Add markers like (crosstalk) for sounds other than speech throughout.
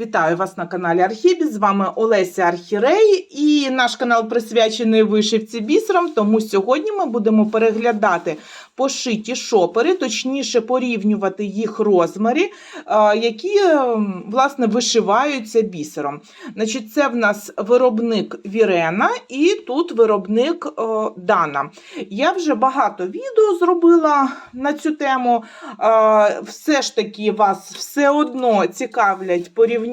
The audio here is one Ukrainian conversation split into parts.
Вітаю вас на каналі Архібіс. З вами Олеся Архірей, і наш канал присвячений вишивці бісером. Тому сьогодні ми будемо переглядати пошиті шопери, точніше порівнювати їх розміри, е, які е, власне вишиваються бісером. Значить, це в нас виробник Вірена і тут виробник е, Дана. Я вже багато відео зробила на цю тему. Все ж таки вас все одно цікавлять порівняння,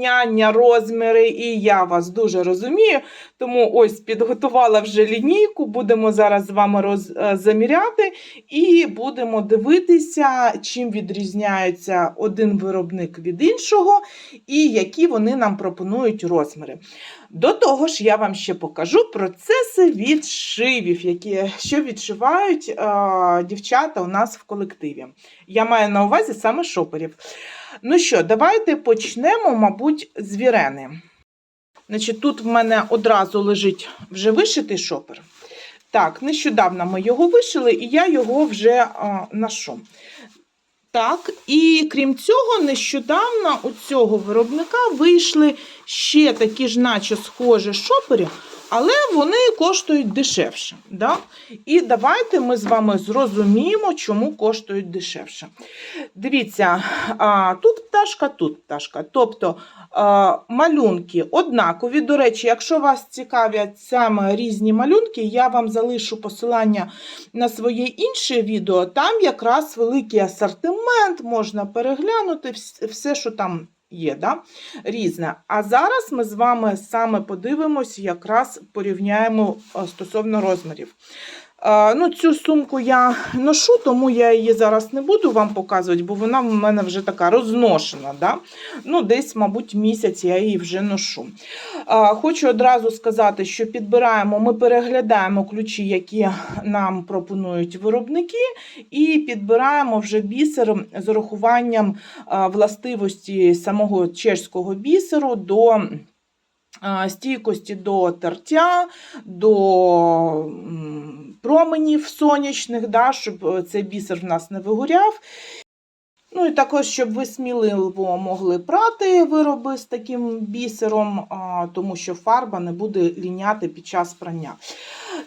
розміри, і я вас дуже розумію. Тому ось підготувала вже лінійку, будемо зараз з вами роз, е, заміряти і будемо дивитися, чим відрізняється один виробник від іншого, і які вони нам пропонують розміри. До того ж, я вам ще покажу процеси відшивів, які що відшивають е, дівчата у нас в колективі. Я маю на увазі саме шоперів. Ну що, давайте почнемо, мабуть, з вірени. Значить, тут в мене одразу лежить вже вишитий шопер. Так, нещодавно ми його вишили, і я його вже а, ношу. Так, і крім цього, нещодавно у цього виробника вийшли ще такі ж, наче схожі шопери, але вони коштують дешевше. Да? І давайте ми з вами зрозуміємо, чому коштують дешевше. Дивіться, тут пташка, тут пташка. Тобто малюнки однакові. До речі, якщо вас цікавлять саме різні малюнки, я вам залишу посилання на своє інше відео. Там якраз великий асортимент, можна переглянути все, що там є, да? різне. А зараз ми з вами саме подивимось, якраз порівняємо стосовно розмірів. Ну, цю сумку я ношу, тому я її зараз не буду вам показувати, бо вона в мене вже така розношена. Да? Ну, десь, мабуть, місяць я її вже ношу. Хочу одразу сказати, що підбираємо, ми переглядаємо ключі, які нам пропонують виробники, і підбираємо вже бісер з урахуванням властивості самого чешського бісеру до стійкості до тертя, до променів сонячних, да, щоб е, цей бісер в нас не вигоряв. Ну і також, щоб ви сміливо могли прати вироби з таким бісером, тому що фарба не буде ліняти під час прання.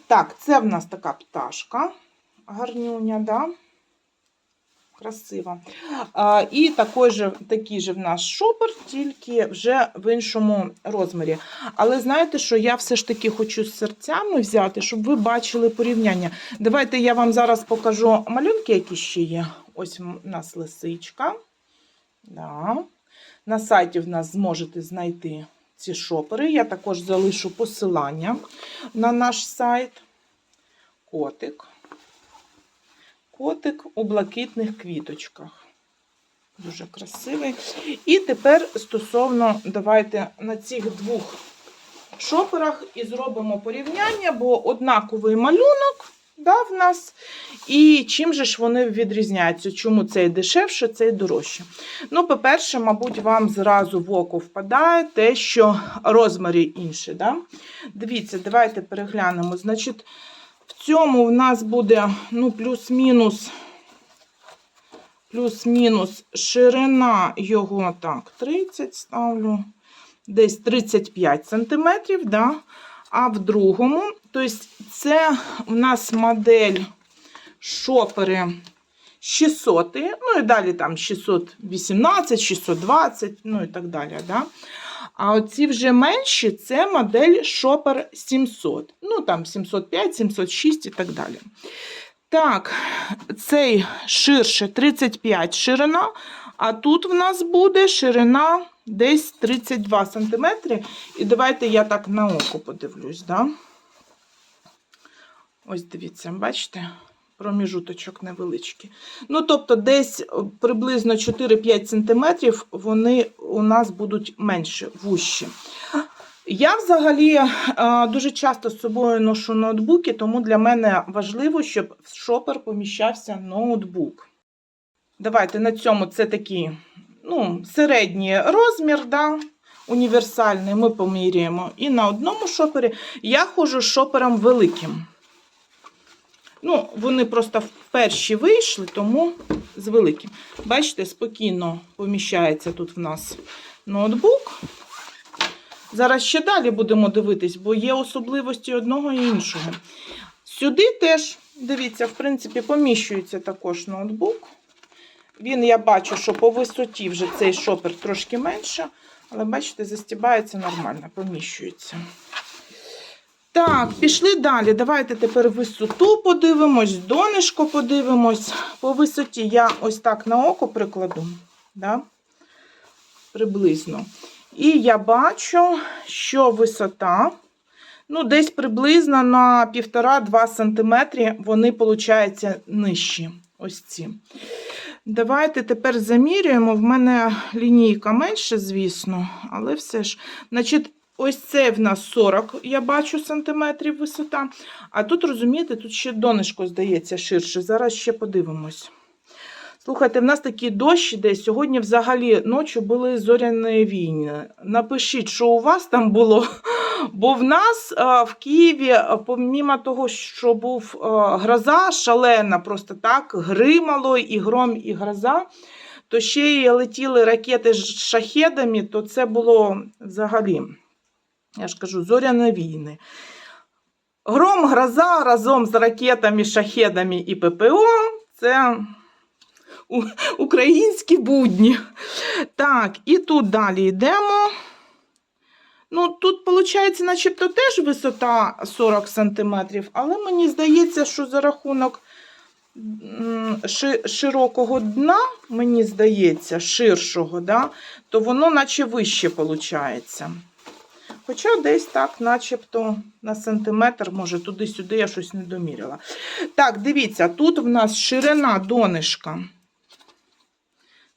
Так, це в нас така пташка, гарнюня, да? Красива. А, і такий же, такий же в нас шопер, тільки вже в іншому розмірі. Але знаєте, що я все ж таки хочу з серцями взяти, щоб ви бачили порівняння. Давайте я вам зараз покажу малюнки, які ще є. Ось у нас лисичка. Да. На сайті в нас зможете знайти ці шопери. Я також залишу посилання на наш сайт. Котик. Котик у блакитних квіточках. Дуже красивий. І тепер стосовно, давайте на цих двох шоперах і зробимо порівняння, бо однаковий малюнок да, в нас. І чим же ж вони відрізняються? Чому цей дешевше, цей дорожче? Ну, по-перше, мабуть, вам зразу в око впадає те, що розміри інші. Да? Дивіться, давайте переглянемо. Значить, в цьому в нас буде ну, плюс-мінус. Плюс-мінус ширина його так, 30 ставлю, десь 35 сантиметрів, да? а в другому, тобто це в нас модель шопери 600, ну і далі там 618, 620, ну і так далі. Да? А оці вже менші це модель Shopper 700. Ну там 705, 706 і так далі. Так, цей ширше 35 ширина, а тут в нас буде ширина десь 32 см. І давайте я так на око подивлюсь. Да? Ось дивіться, бачите? Проміжуточок невеличкий. Ну, тобто, десь е, приблизно 4-5 см вони у нас будуть менше, вущі. Я взагалі е, дуже часто з собою ношу ноутбуки, тому для мене важливо, щоб в шопер поміщався ноутбук. Давайте на цьому це такий ну, середній розмір, да, універсальний, ми поміряємо. І на одному шопері я ходжу шопером великим. Ну, вони просто перші вийшли, тому з великим. Бачите, спокійно поміщається тут в нас ноутбук. Зараз ще далі будемо дивитись, бо є особливості одного і іншого. Сюди теж, дивіться, в принципі, поміщується також ноутбук. Він, я бачу, що по висоті вже цей шопер трошки менше, але бачите, застібається нормально, поміщується. Так, пішли далі. Давайте тепер висоту подивимось, донишко подивимось. По висоті я ось так на око прикладу, да? приблизно. І я бачу, що висота, ну, десь приблизно на 1,5-2 см вони, виходить, нижчі. Ось ці. Давайте тепер замірюємо. В мене лінійка менше, звісно, але все ж. Значить, ось це в нас 40, я бачу, сантиметрів висота. А тут, розумієте, тут ще донишко, здається, ширше. Зараз ще подивимось. Слухайте, в нас такий дощ іде. Сьогодні взагалі ночі були зоряні війни. Напишіть, що у вас там було. (laughs) Бо в нас в Києві, помімо того, що був гроза шалена, просто так, гримало і гром, і гроза, то ще й летіли ракети з шахедами, то це було взагалі, я ж кажу, зоряні війни. Гром, гроза разом з ракетами, шахедами і ППО це українські будні. Так, і тут далі йдемо. Ну, тут, виходить, начебто теж висота 40 см, але мені здається, що за рахунок широкого дна, мені здається, ширшого, да, то воно наче вище виходить. Хоча десь так, начебто на сантиметр, може, туди-сюди я щось не доміряла. Так, дивіться, тут в нас ширина донишка.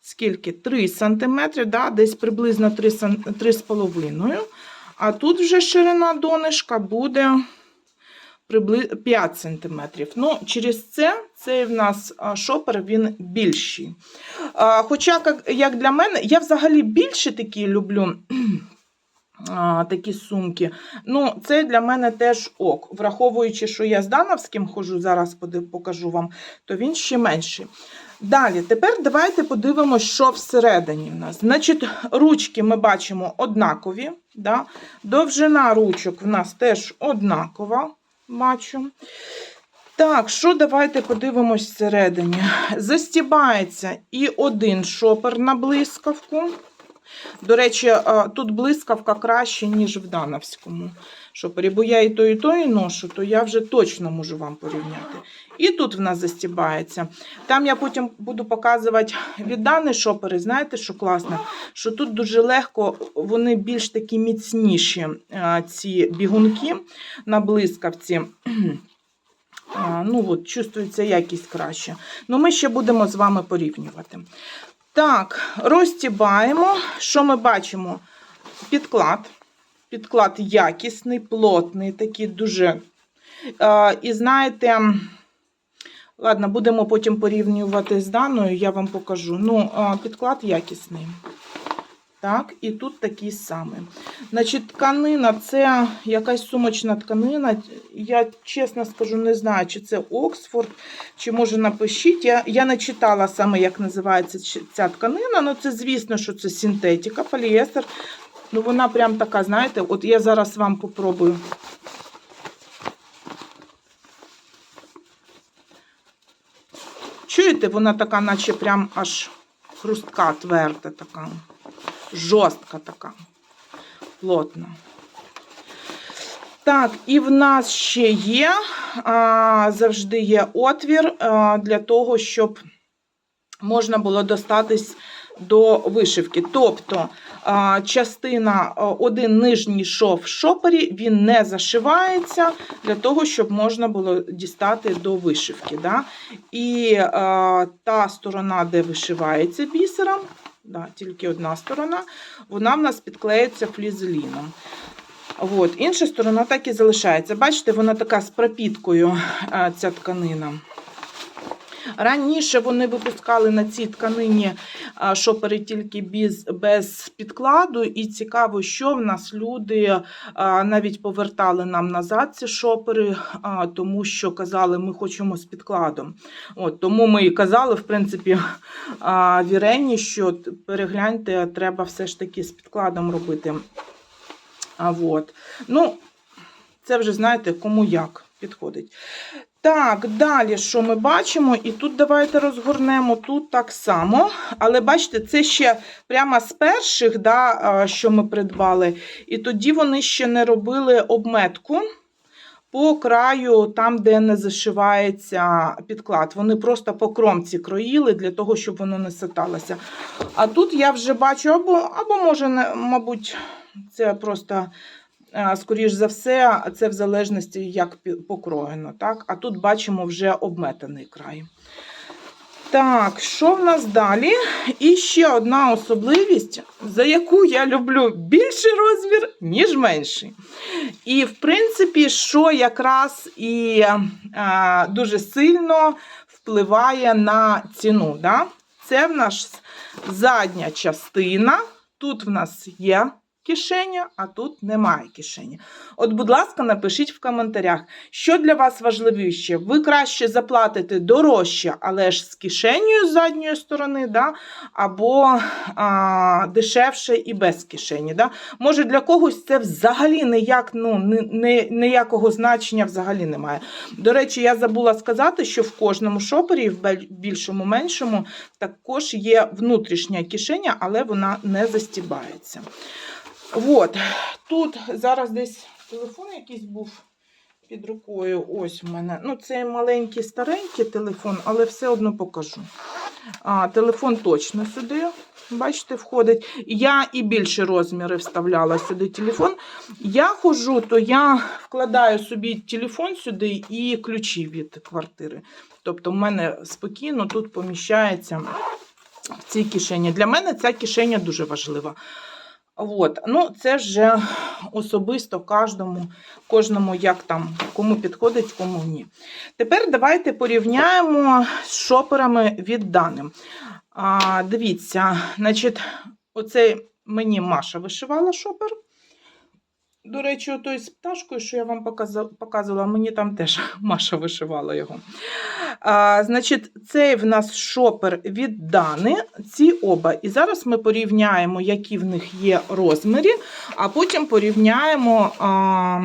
Скільки? 3 см, да? десь приблизно 3,5 А тут вже ширина донишка буде прибли- 5 см. Ну, через це цей в нас шопер він більший. Хоча, як для мене, я взагалі більше такі люблю. А, Такі сумки. Ну, це для мене теж ок. Враховуючи, що я з Дановським хожу, зараз покажу вам, то він ще менший. Далі, тепер давайте подивимося, що всередині в нас. Значить, ручки ми бачимо однакові. Да? Довжина ручок в нас теж однакова. Бачу. Так, що давайте подивимось всередині. Застібається і один шопер на блискавку. До речі, тут блискавка краще, ніж в Дановському шопері, бо я і той, і той ношу, то я вже точно можу вам порівняти. І тут в нас застібається. Там я потім буду показувати від Дани шопери. Знаєте, що класно? Що тут дуже легко, вони більш такі міцніші, ці бігунки на блискавці. (clears throat) Ну от, чувствується якість краще. Ну, ми ще будемо з вами порівнювати. Так, розтібаємо. Що ми бачимо? Підклад. Підклад якісний, плотний, такий дуже. Е, і знаєте, ладно, будемо потім порівнювати з даною, я вам покажу. Ну, е, підклад якісний. Так, і тут такий самий. Значить, тканина це якась сумочна тканина. Я чесно скажу, не знаю, чи це Оксфорд, чи може напишіть. Я, я не читала саме, як називається ця тканина. Ну, це звісно, що це синтетика, поліестер. Ну, вона прям така, знаєте, от я зараз вам попробую. Чуєте, вона така, наче прям аж хрустка, тверда така, жорстка така, плотна. Так, і в нас ще є, а, завжди є отвір а, для того, щоб можна було достатись до вишивки. Тобто а, частина, а, один нижній шов в шопері, він не зашивається для того, щоб можна було дістати до вишивки. Да? І а, та сторона, де вишивається бісером, да, тільки одна сторона, вона в нас підклеїться флізеліном. От, інша сторона так і залишається. Бачите, вона така з пропіткою, ця тканина. Раніше вони випускали на цій тканині шопери тільки без, без підкладу, і цікаво, що в нас люди навіть повертали нам назад ці шопери, тому що казали, ми хочемо з підкладом. От, тому ми і казали, в принципі, Вірені, що перегляньте, треба все ж таки з підкладом робити. От. Ну, це вже знаєте, кому як підходить. Так, далі, що ми бачимо? І тут давайте розгорнемо тут так само. Але бачите, це ще прямо з перших, да, що ми придбали. І тоді вони ще не робили обметку по краю, там, де не зашивається підклад. Вони просто по кромці кроїли для того, щоб воно не саталося. А тут я вже бачу, або, або може, мабуть, це просто. Е, Скоріш за все, це в залежності, як покроєно. Так? А тут бачимо вже обметаний край. Так, що в нас далі? І ще одна особливість, за яку я люблю більший розмір, ніж менший. І, в принципі, що якраз і е, дуже сильно впливає на ціну. Да? Це в нас задня частина. Тут в нас є кишеня, а тут немає кишені. От, будь ласка, напишіть в коментарях, що для вас важливіше. Ви краще заплатите дорожче, але ж з кишенею з задньої сторони, да? або а, дешевше і без кишені. Да? Може, для когось це взагалі ніяк, ну, ніякого значення взагалі немає. До речі, я забула сказати, що в кожному шопері, в більшому, меншому, також є внутрішня кишеня, але вона не застібається. От, тут зараз десь телефон якийсь був під рукою. Ось у мене. Ну, це маленький старенький телефон, але все одно покажу. А, телефон точно сюди, бачите, входить. Я і більші розміри вставляла сюди телефон. Я ходжу, то я вкладаю собі телефон сюди і ключі від квартири. Тобто, в мене спокійно тут поміщається в цій кишені. Для мене ця кишеня дуже важлива. От, ну це вже особисто кожному, кожному, як там, кому підходить, кому ні. Тепер давайте порівняємо з шоперами від даним. А, дивіться, значить, оцей мені Маша вишивала шопер. До речі, отой з пташкою, що я вам показувала, мені там теж (laughs) Маша вишивала його. А, значить, цей в нас шопер від Дани, ці оба. І зараз ми порівняємо, які в них є розміри, а потім порівняємо а,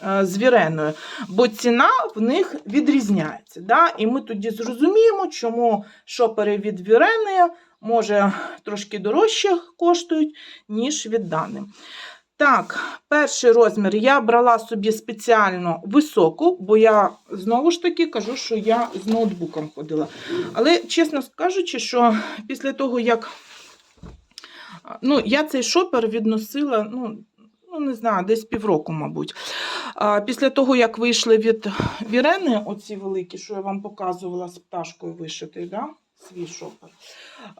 а, з Віреною. Бо ціна в них відрізняється. Да? І ми тоді зрозуміємо, чому шопери від Вірени може трошки дорожче коштують, ніж від Дани. Так, перший розмір я брала собі спеціально високу, бо я знову ж таки кажу, що я з ноутбуком ходила. Але, чесно кажучи, що після того, як ну, я цей шопер відносила, ну, ну не знаю, десь півроку, мабуть. А, Після того, як вийшли від Вірени, оці великі, що я вам показувала з пташкою вишитий, да? Свій шопер.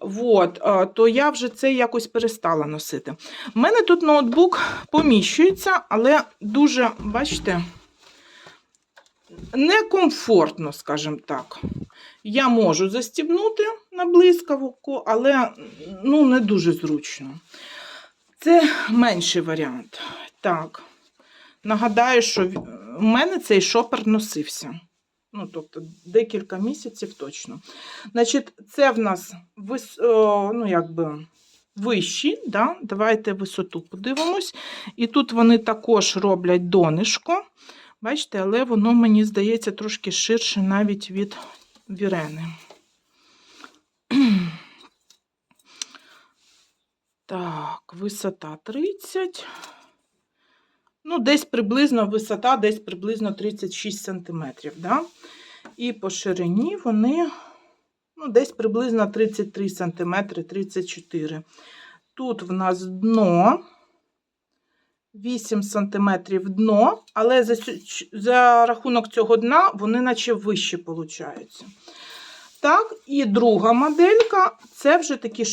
Вот, то я вже це якось перестала носити. У мене тут ноутбук поміщується, але дуже, бачите, некомфортно, скажімо так. Я можу застібнути на блискавку, але ну, не дуже зручно. Це менший варіант. Так. Нагадаю, що в мене цей шопер носився. Ну, тобто декілька місяців точно. Значить, це в нас вис... ну, якби, вищі. Да? Давайте висоту подивимось. І тут вони також роблять донишко. Бачите, але воно, мені здається, трошки ширше навіть від вірени. Так, висота 30. Ну, десь приблизно висота, десь приблизно 36 см. Да? І по ширині вони ну, десь приблизно 33 см, 34 Тут в нас дно 8 см дно, але за, за рахунок цього дна вони наче вище получаються. Так, і друга моделька це вже такі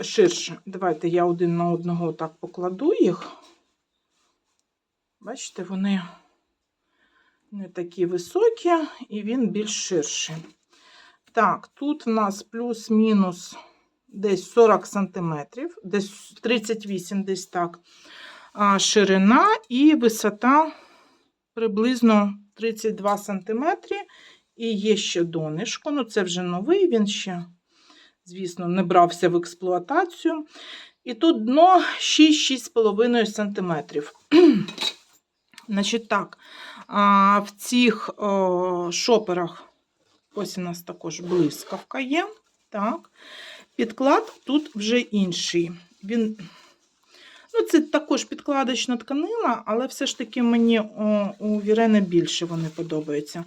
ширше. Давайте я один на одного так покладу їх. Бачите, вони не такі високі, і він більш ширший. Так, тут в нас плюс-мінус десь 40 см, десь 38, десь так. А ширина і висота приблизно 32 см. І є ще донишко. Ну, це вже новий, він ще, звісно, не брався в експлуатацію. І тут дно 6-6,5 см. Значить так, в цих шоперах ось у нас також блискавка є. Так. Підклад тут вже інший. Він, ну, це також підкладочна тканина, але все ж таки мені у Вірени більше вони подобаються.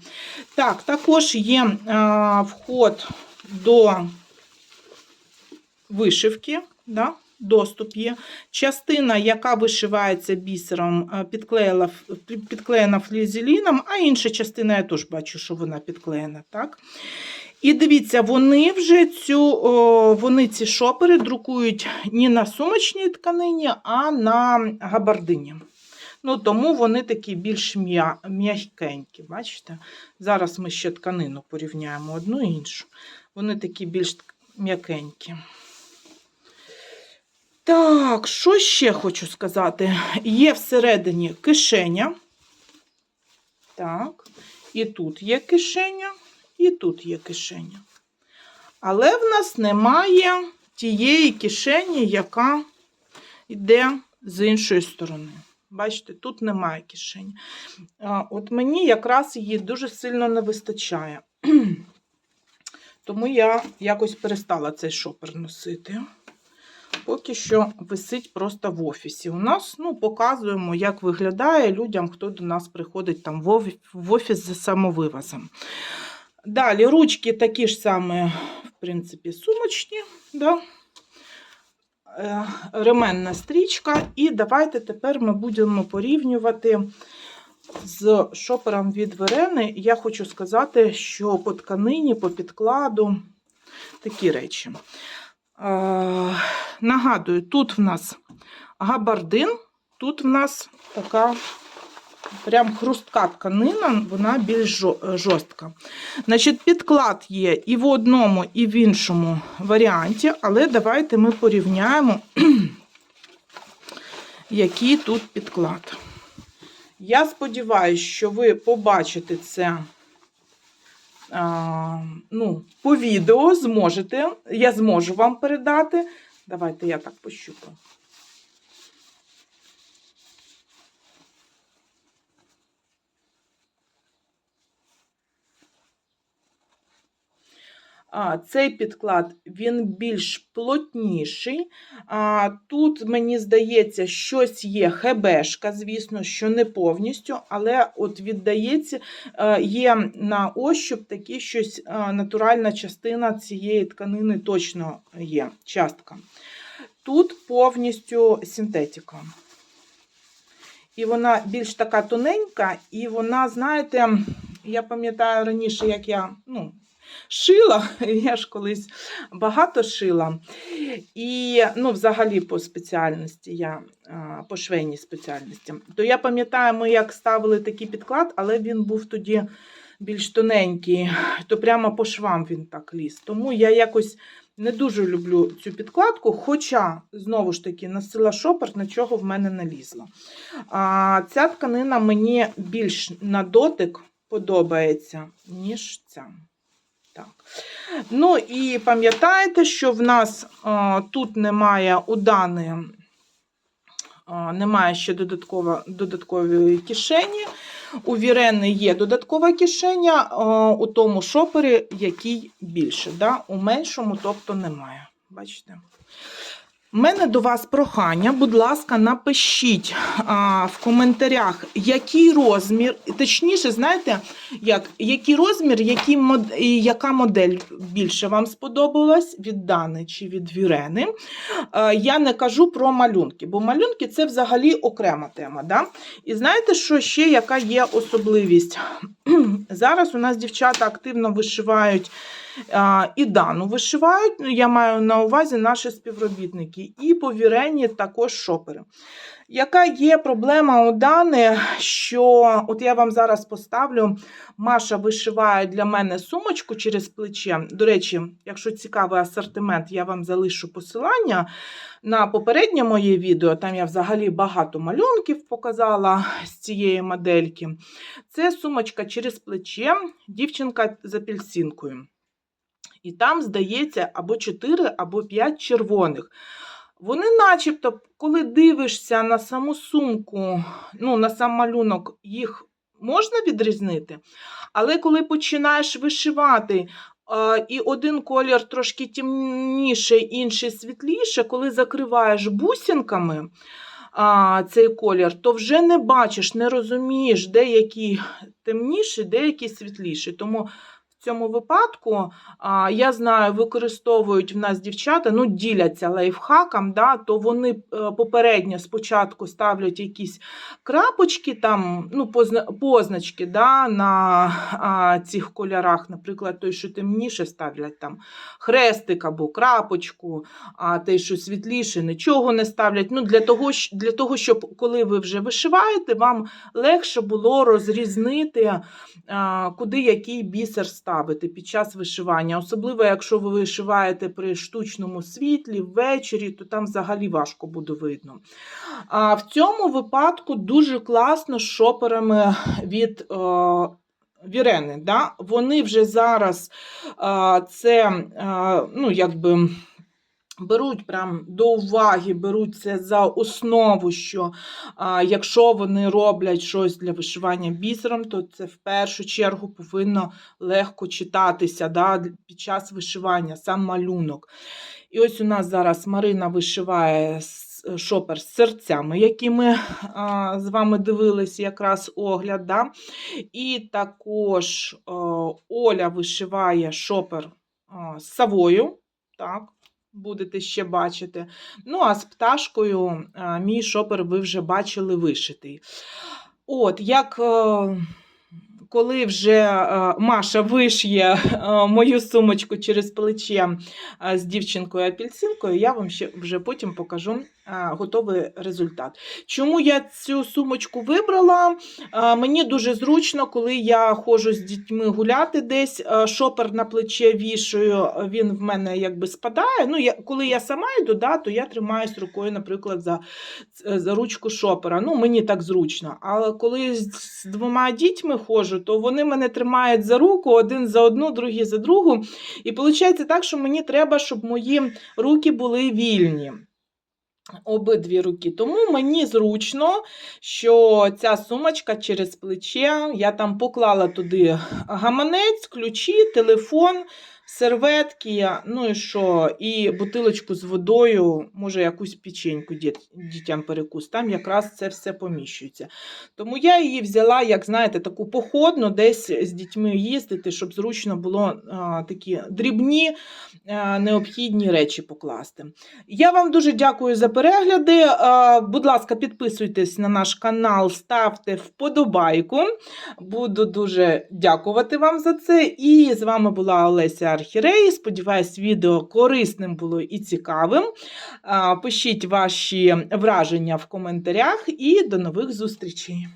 Так, також є вход до вишивки. Да? Доступ є. Частина, яка вишивається бісером, е, підклеїла, підклеєна флізеліном, а інша частина, я теж бачу, що вона підклеєна. Так? І дивіться, вони вже цю, вони ці шопери друкують не на сумочній тканині, а на габардині. Ну, тому вони такі більш м'я- м'якенькі. Бачите? Зараз ми ще тканину порівняємо одну іншу. Вони такі більш м'якенькі. Так, що ще хочу сказати? Є всередині кишеня. Так, і тут є кишеня, і тут є кишеня. Але в нас немає тієї кишені, яка йде з іншої сторони. Бачите, тут немає кишені. От мені якраз її дуже сильно не вистачає. (clears throat) Тому я якось перестала цей шопер носити. Поки що висить просто в офісі. У нас ну, показуємо, як виглядає людям, хто до нас приходить там в офіс за самовивозом. Далі ручки такі ж самі, в принципі, сумочні. Да? Е, Ременна стрічка. І давайте тепер ми будемо порівнювати з шопером від Верени. Я хочу сказати, що по тканині, по підкладу такі речі. Е, Нагадую, тут в нас габардин, тут в нас така прям хрустка тканина, вона більш жорстка. Значить, підклад є і в одному, і в іншому варіанті, але давайте ми порівняємо, (clears throat) який тут підклад. Я сподіваюся, що ви побачите це ну, по відео зможете. Я зможу вам передати. Давайте я так пощупаю. Цей підклад він більш плотніший. Тут, мені здається, щось є хебешка, звісно, що не повністю, але от віддається, е, є на ощуп такі щось е, натуральна частина цієї тканини точно є, частка. Тут повністю синтетика. І вона більш така тоненька, і вона, знаєте, я пам'ятаю раніше, як я ну, шила, (laughs) я ж колись багато шила. І ну, взагалі по спеціальності, я по швейній спеціальності. То я пам'ятаю, ми як ставили такий підклад, але він був тоді більш тоненький, то прямо по швам він так ліз. Тому я якось не дуже люблю цю підкладку, хоча, знову ж таки, носила шопер, нічого в мене не лізло. А, ця тканина мені більш на дотик подобається, ніж ця. Так. Ну і пам'ятаєте, що в нас а, тут немає у Дани, а, немає ще додаткова, додаткової кишені. У Вірени є додаткова кишеня, а, у тому шопері, який більше. Да? У меншому, тобто немає. Бачите? У мене до вас прохання, будь ласка, напишіть а, в коментарях, який розмір, точніше, знаєте, як, який розмір, який мод, яка модель більше вам сподобалась від Дани чи від Вірени. Е, я не кажу про малюнки, бо малюнки це взагалі окрема тема. Да? І знаєте, що ще яка є особливість? Зараз у нас дівчата активно вишивають а, і Дану вишивають. Ну, я маю на увазі наші співробітники. І повірені також шопери. Яка є проблема у Дани, що от я вам зараз поставлю, Маша вишиває для мене сумочку через плече. До речі, якщо цікавий асортимент, я вам залишу посилання на попереднє моє відео. Там я взагалі багато малюнків показала з цієї модельки. Це сумочка через плече, дівчинка з апельсинкою. І там, здається, або 4, або 5 червоних. Вони, начебто, коли дивишся на саму сумку, ну, на сам малюнок, їх можна відрізнити. Але коли починаєш вишивати, і один колір трошки темніше, інший світліше, коли закриваєш бусинками а, цей колір, то вже не бачиш, не розумієш, де який темніший, де який світліший. Тому в цьому випадку я знаю, використовують в нас дівчата, ну, діляться лайфхаком, да, то вони е, попередньо спочатку ставлять якісь крапочки, там, ну, позначки да, на цих кольорах, наприклад, той, що темніше, ставлять там хрестик або крапочку, а той, що світліше, нічого не ставлять. Ну, для, того, для того, щоб коли ви вже вишиваєте, вам легше було розрізнити, куди який бісер ставити під час вишивання. Особливо, якщо ви вишиваєте при штучному світлі ввечері, то там взагалі важко буде видно. А в цьому випадку дуже класно з шоперами від е, Вірени. Да? Вони вже зараз е, це, е, ну, якби. Беруть прям до уваги, беруть це за основу, що а, якщо вони роблять щось для вишивання бісером, то це в першу чергу повинно легко читатися да, під час вишивання, сам малюнок. І ось у нас зараз Марина вишиває шопер з серцями, які ми а, з вами дивилися якраз огляд. Да? І також о, Оля вишиває шопер а, з савою. Так, будете ще бачити. Ну, а з пташкою мій шопер ви вже бачили вишитий. От, як е, коли вже е, Маша вишиє е, мою сумочку через плече з дівчинкою апельсинкою, я вам ще вже потім покажу готовий результат. Чому я цю сумочку вибрала? Мені дуже зручно, коли я ходжу з дітьми гуляти десь, шопер на плече вішаю, він в мене якби спадає. Ну, я, коли я сама йду, да, то я тримаюсь рукою, наприклад, за, за ручку шопера. Ну, мені так зручно. Але коли з двома дітьми ходжу, то вони мене тримають за руку, один за одну, другий за другу. І виходить так, що мені треба, щоб мої руки були вільні. Обидві руки. Тому мені зручно, що ця сумочка через плече. Я там поклала туди гаманець, ключі, телефон, серветки, ну і що, і бутилочку з водою, може, якусь печеньку діт, дітям перекус. Там якраз це все поміщується. Тому я її взяла, як знаєте, таку походну, десь з дітьми їздити, щоб зручно було а, такі дрібні а, необхідні речі покласти. Я вам дуже дякую за перегляди. Е, Будь ласка, підписуйтесь на наш канал, ставте вподобайку. Буду дуже дякувати вам за це. І з вами була Олеся Архірей. Сподіваюсь, відео корисним було і цікавим. Пишіть ваші враження в коментарях і до нових зустрічей.